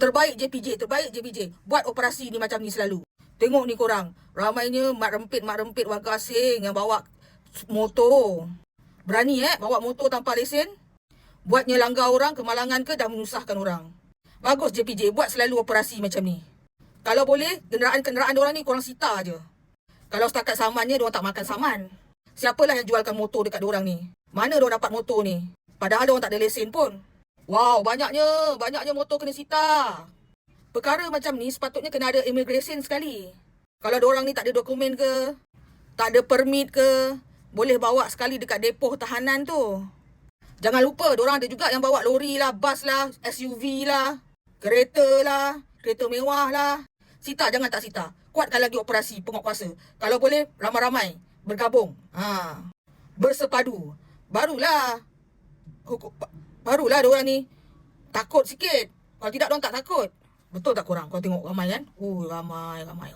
Terbaik JPJ, terbaik JPJ. Buat operasi ni macam ni selalu. Tengok ni korang. Ramainya mak rempit, mak rempit warga asing yang bawa motor. Berani eh bawa motor tanpa lesen? Buatnya langgar orang, kemalangan ke dah menyusahkan orang. Bagus JPJ, buat selalu operasi macam ni. Kalau boleh, kenderaan-kenderaan orang ni korang sita je. Kalau setakat samannya, diorang tak makan saman. Siapalah yang jualkan motor dekat diorang ni? Mana diorang dapat motor ni? Padahal diorang tak ada lesen pun. Wow, banyaknya. Banyaknya motor kena sita. Perkara macam ni sepatutnya kena ada immigration sekali. Kalau diorang ni tak ada dokumen ke, tak ada permit ke, boleh bawa sekali dekat depoh tahanan tu. Jangan lupa, diorang ada juga yang bawa lori lah, bas lah, SUV lah, kereta lah, kereta mewah lah. Sita jangan tak sita. Kuatkan lagi operasi penguatkuasa. Kalau boleh, ramai-ramai bergabung. Ha. Bersepadu. Barulah hukum, ba- barulah diorang ni takut sikit. Kalau tidak, diorang tak takut. Betul tak korang? Kau tengok ramai kan? Oh, ramai, ramai.